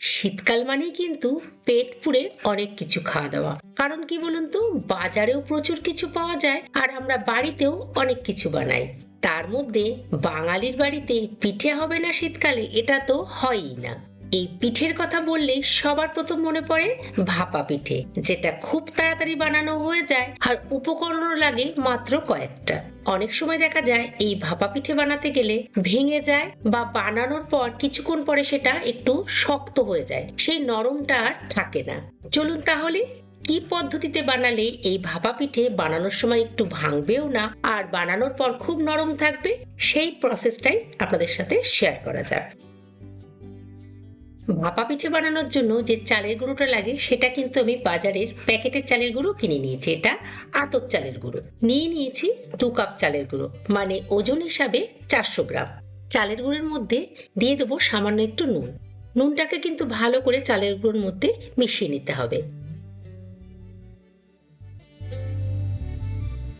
শীতকাল মানেই কিন্তু পেট পুড়ে অনেক কিছু খাওয়া দাওয়া। কারণ কি বলুন তো, বাজারেও প্রচুর কিছু পাওয়া যায় আর আমরা বাড়িতেও অনেক কিছু বানাই। তার মধ্যে বাঙালির বাড়িতে পিঠে হবে না শীতকালে, এটা তো হয়ই না। এই পিঠের কথা বললেই সবার প্রথম মনে পড়ে ভাপা পিঠে, যেটা খুব তাড়াতাড়ি বানানো হয়ে যায় আর উপকরণও লাগে মাত্র কয়েকটা। অনেক সময় দেখা যায় এই ভাপা পিঠে বানাতে গেলে ভেঙে যায় বা বানানোর পর কিছুক্ষণ পরে সেটা একটু শক্ত হয়ে যায়, সেই নরমটা আর থাকে না। চলুন তাহলে, কি পদ্ধতিতে বানালে এই ভাপা পিঠে বানানোর সময় একটু ভাঙবেও না আর বানানোর পর খুব নরম থাকবে? সেই প্রসেসটাই আপনাদের সাথে শেয়ার করা যাক। ভাপা পিঠে বানানোর জন্য যে চালের গুঁড়োটা লাগে, সেটা কিন্তু আমি বাজারের প্যাকেটের চালের গুঁড়ো কিনে নিয়েছি। এটা আতপ চালের গুঁড়ো। নিয়ে নিয়েছি দু কাপ চালের গুঁড়ো মানে ওজন হিসাবে চারশো গ্রাম। চালের গুঁড়োর মধ্যে দিয়ে দেবো সামান্য একটু নুন। নুনটাকে কিন্তু ভালো করে চালের গুঁড়োর মধ্যে মিশিয়ে নিতে হবে।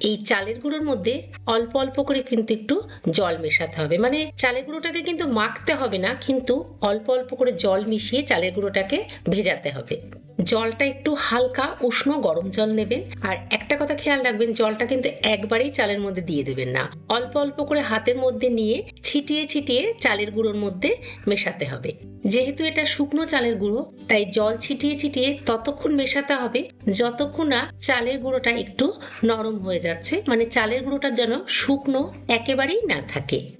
এই চালের গুঁড়োর মধ্যে অল্প অল্প করে কিন্তু একটু জল মেশাতে হবে। মানে চালের গুঁড়োটাকে কিন্তু মাখতে হবে না, কিন্তু অল্প অল্প করে জল মিশিয়ে চালের গুঁড়োটাকে ভেজাতে হবে। জলটা একটু হালকা উষ্ণ গরম জল নেবেন। আর একটা কথা খেয়াল রাখবেন, জলটা কিন্তু একবারেই চালের মধ্যে দিয়ে দেবেন না। অল্প অল্প করে হাতের মধ্যে নিয়ে ছিটিয়ে ছিটিয়ে চালের গুঁড়োর মধ্যে মেশাতে হবে। যেহেতু এটা শুকনো চালের গুঁড়ো, তাই জল ছিটিয়ে ছিটিয়ে ততক্ষণ মেশাতে হবে, যতক্ষণ না চালের গুঁড়োটা একটু নরম হয়ে যাচ্ছে। মানে চালের গুঁড়োটা যেন শুকনো একেবারেই না থাকে।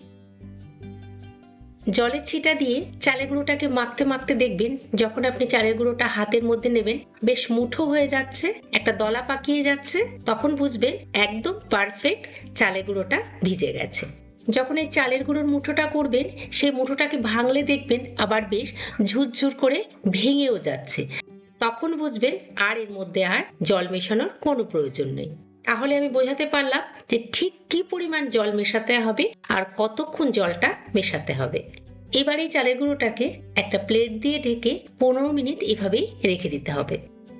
জলের ছিটা দিয়ে চালের গুঁড়োটাকে মাখতে মাখতে দেখবেন যখন আপনি চালের গুঁড়োটা হাতের মধ্যে নেবেন, বেশ মুঠো হয়ে যাচ্ছে, একটা দলা পাকিয়ে যাচ্ছে, তখন বুঝবেন একদম পারফেক্ট চালের গুঁড়োটা ভিজে গেছে। যখন এই চালের গুঁড়োর মুঠোটা করবেন, সেই মুঠোটাকে ভাঙলে দেখবেন আবার বেশ ঝুরঝুর করে ভেঙেও যাচ্ছে। তখন বুঝবেন আর এর মধ্যে আর জল মেশানোর কোনো প্রয়োজন নেই। তাহলে আমি বোঝাতে পারলাম যে ঠিক কি পরিমাণ জল মেশাতে হবে আর কতক্ষণ জলটা মেশাতে হবে। এবার এই চালের গুঁড়োটাকে একটা প্লেট দিয়ে ঢেকে পনেরো মিনিট এভাবেই রেখে দিতে হবে।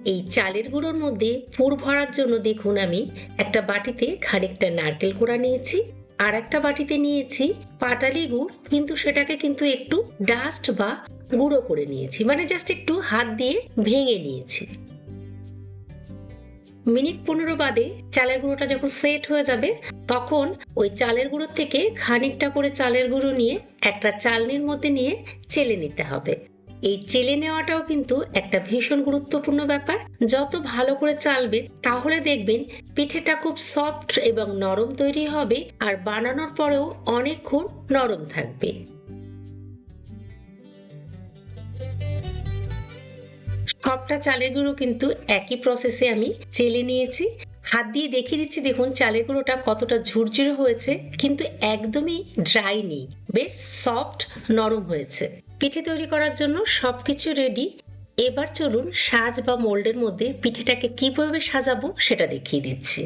এই চালের গুঁড়োর মধ্যে পুর ভরার জন্য দেখুন আমি একটা বাটিতে খানিকটা নারকেল কোড়া নিয়েছি, আর একটা বাটিতে নিয়েছি পাটালি গুড়, কিন্তু সেটাকে কিন্তু একটু ডাস্ট বা গুঁড়ো করে নিয়েছি। মানে জাস্ট একটু হাত দিয়ে ভেঙে নিয়েছি। মিনিট পনেরো বাদে চালের গুঁড়োটা যখন সেট হয়ে যাবে, তখন ওই চালের গুঁড়োর থেকে খানিকটা করে চালের গুঁড়ো নিয়ে একটা চালনির মধ্যে নিয়ে চেলে নিতে হবে। এই চেলে নেওয়াটাও কিন্তু একটা ভীষণ গুরুত্বপূর্ণ ব্যাপার। যত ভালো করে চালবেন তাহলে দেখবেন পিঠেটা খুব সফট এবং নরম তৈরি হবে আর বানানোর পরেও অনেকক্ষণ নরম থাকবে। সবটা চালের গুঁড়ো কিন্তু একই প্রসেসে আমি চেলে নিয়েছি। হাত দিয়ে দেখিয়ে দিচ্ছি, দেখুন চালের গুঁড়োটা কতটা ঝুরঝুরে হয়েছে, কিন্তু একদমই ড্রাই নেই, বেশ সফট নরম হয়েছে। পিঠে তৈরি করার জন্য সব কিছু রেডি এবার চলুন সাজ বা মোল্ডের মধ্যে পিঠেটাকে কীভাবে সাজাবো সেটা দেখিয়ে দিচ্ছি।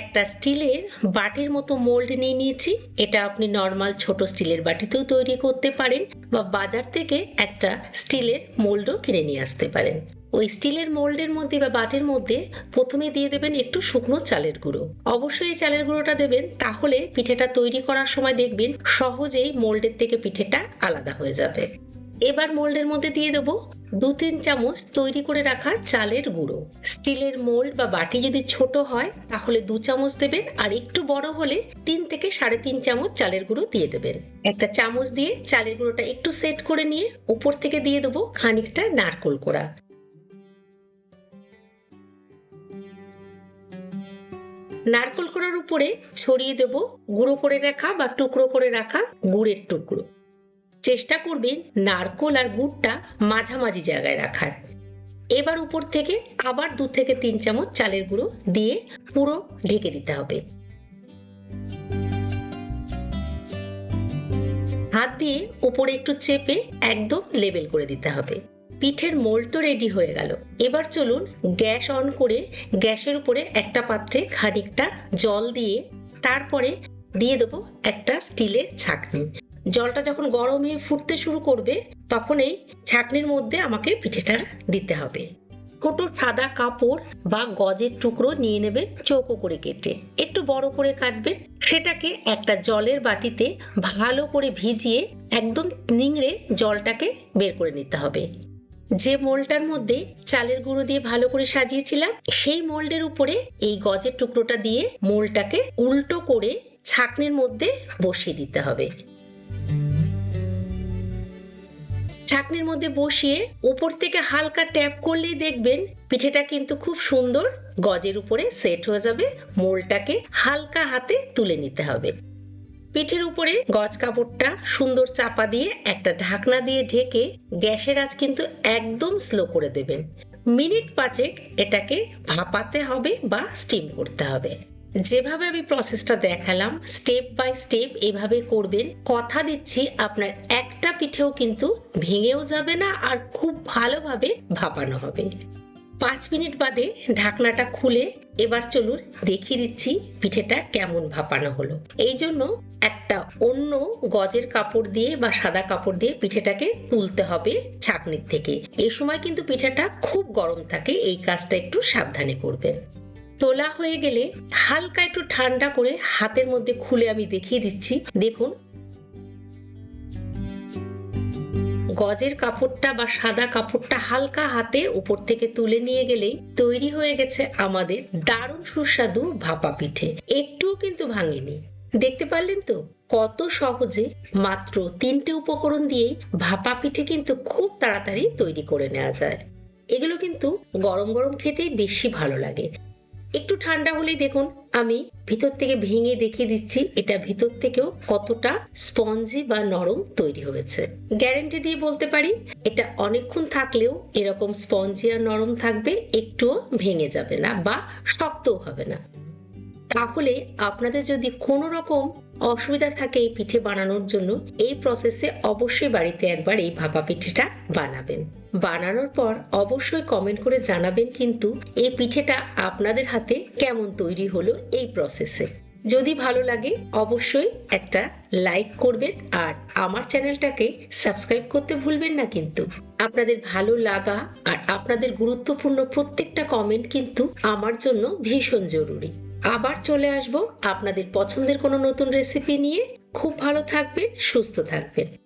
একটা স্টিলের বাটির মতো মোল্ড নিয়ে নিয়েছি। এটা আপনি নর্মাল ছোট স্টিলের বাটিতেও তৈরি করতে পারেন বা বাজার থেকে একটা স্টিলের মোল্ডও কিনে নিয়ে আসতে পারেন। ওই স্টিলের মোল্ডের মধ্যে বা বাটির মধ্যে প্রথমে দিয়ে দেবেন একটু শুকনো চালের গুঁড়ো। অবশ্যই এই চালের গুঁড়োটা দেবেন, তাহলে পিঠেটা তৈরি করার সময় দেখবেন সহজেই মোল্ডের থেকে পিঠেটা আলাদা হয়ে যাবে। এবার মোল্ডের মধ্যে দিয়ে দেবো দু তিন চামচ তৈরি করে রাখা চালের গুঁড়ো। স্টিলের মোল্ড বা বাটি যদি ছোট হয়, তাহলে দু চামচ দেবেন আর একটু বড় হলে তিন থেকে সাড়ে তিন চামচ চালের গুঁড়ো দিয়ে দেবেন। একটা চামচ দিয়ে চালের গুঁড়োটা একটু সেট করে নিয়ে উপর থেকে দিয়ে দেবো খানিকটা নারকোল কোড়া। নারকোল কোড়ার উপরে ছড়িয়ে দেব গুঁড়ো করে রাখা বা টুকরো করে রাখা গুড়ের টুকরো। চেষ্টা করবেন নারকোল আর গুড়টা মাঝামাঝি জায়গায় রাখার। এবার উপর থেকে আবার দু থেকে তিন চামচ চালের গুঁড়ো দিয়ে পুরো ঢেকে দিতে হবে। হাত দিয়ে উপরে একটু চেপে একদম লেবেল করে দিতে হবে। পিঠের মোল্ড তো রেডি হয়ে গেল। এবার চলুন গ্যাস অন করে গ্যাসের উপরে একটা পাত্রে খানিকটা জল দিয়ে তারপরে দিয়ে দেবো একটা স্টিলের ছাঁকনি। জলটা যখন গরম হয়ে ফুটতে শুরু করবে, তখন এই ছাঁকনির মধ্যে আমাকে পিঠেটা দিতে হবে। ছোট সাদা কাপড় বা গজের টুকরো নিয়ে নেবেন চৌকো করে কেটে। একটু বড় করে কাটবেন। সেটাকে একটা জলের বাটিতে ভালো করে ভিজিয়ে একদম নিংড়ে জলটাকে বের করে নিতে হবে। যে মোল্ডটার মধ্যে চালের গুঁড়ো দিয়ে ভালো করে সাজিয়েছিলাম, সেই মোল্ডের উপরে এই গজের টুকরোটা দিয়ে মোলটাকে উল্টো করে ছাকনির মধ্যে বসিয়ে দিতে হবে। ছাকনির মধ্যে বসিয়ে উপর থেকে হালকা ট্যাপ করলেই দেখবেন পিঠেটা কিন্তু খুব সুন্দর গজের উপরে সেট হয়ে যাবে। মোলটাকে হালকা হাতে তুলে নিতে হবে। পিঠের উপরে গজ কাপড়টা সুন্দর চাপা দিয়ে একটা ঢাকনা দিয়ে ঢেকে গ্যাসের আঁচ কিন্তু একদম স্লো করে দেবেন। মিনিট পাঁচেক এটাকে ভাপাতে হবে বা স্টিম করতে হবে। যেভাবে আমি প্রসেসটা দেখালাম স্টেপ বাই স্টেপ এভাবে করবেন, কথা দিচ্ছি, আপনার একটা পিঠেও কিন্তু ভেঙেও যাবে না আর খুব ভালোভাবে ভাপানো হবে। পাঁচ মিনিট বাদে ঢাকনাটা খুলে এবার চলুন দেখিয়ে দিচ্ছি পিঠেটা কেমন ভাপানো হলো। এই জন্য একটা অন্য গজের কাপড় দিয়ে বা সাদা কাপড় দিয়ে পিঠেটাকে তুলতে হবে ছাকনির থেকে। এ সময় কিন্তু পিঠেটা খুব গরম থাকে, এই কাজটা একটু সাবধানে করবেন। তোলা হয়ে গেলে হালকা একটু ঠান্ডা করে হাতের মধ্যে খুলে আমি দেখিয়ে দিচ্ছি। দেখুন। গজের কাপড়টা বা সাদা কাপড়টা হালকা হাতে উপর থেকে তুলে নিয়ে গেলেই তৈরি হয়ে গেছে আমাদের দারুণ সুস্বাদু ভাপা পিঠে। একটুও কিন্তু ভাঙেনি। দেখতে পারলেন তো? কত সহজে মাত্র তিনটে উপকরণ দিয়েই ভাপা পিঠে কিন্তু খুব তাড়াতাড়ি তৈরি করে নেওয়া যায়। এগুলো কিন্তু গরম গরম খেতেই বেশি ভালো লাগে। একটু ঠান্ডা হলেই দেখুন, আমি ভিতর থেকে ভেঙে দেখিয়ে দিচ্ছি এটা ভিতর থেকেও কতটা স্পঞ্জি বা নরম তৈরি হয়েছে। গ্যারেন্টি দিয়ে বলতে পারি, এটা অনেকক্ষণ থাকলেও এরকম স্পঞ্জি আর নরম থাকবে, একটুও ভেঙে যাবে না বা শক্তও হবে না। তাহলে আপনাদের যদি কোনো রকম অসুবিধা থাকে এই পিঠে বানানোর জন্য, এই প্রসেসে অবশ্যই বাড়িতে একবার এই ভাপা পিঠেটা বানাবেন। বানানোর পর অবশ্যই কমেন্ট করে জানাবেন কিন্তু এই পিঠেটা আপনাদের হাতে কেমন তৈরি হলো এই প্রসেসে যদি ভালো লাগে অবশ্যই একটা লাইক করবেন আর আমার চ্যানেলটাকে সাবস্ক্রাইব করতে ভুলবেন না কিন্তু। আপনাদের ভালো লাগা আর আপনাদের গুরুত্বপূর্ণ প্রত্যেকটা কমেন্ট কিন্তু আমার জন্য ভীষণ জরুরি। আবার চলে আসব আপনাদের পছন্দের কোনো নতুন রেসিপি নিয়ে। খুব ভালো থাকবেন, সুস্থ থাকবেন।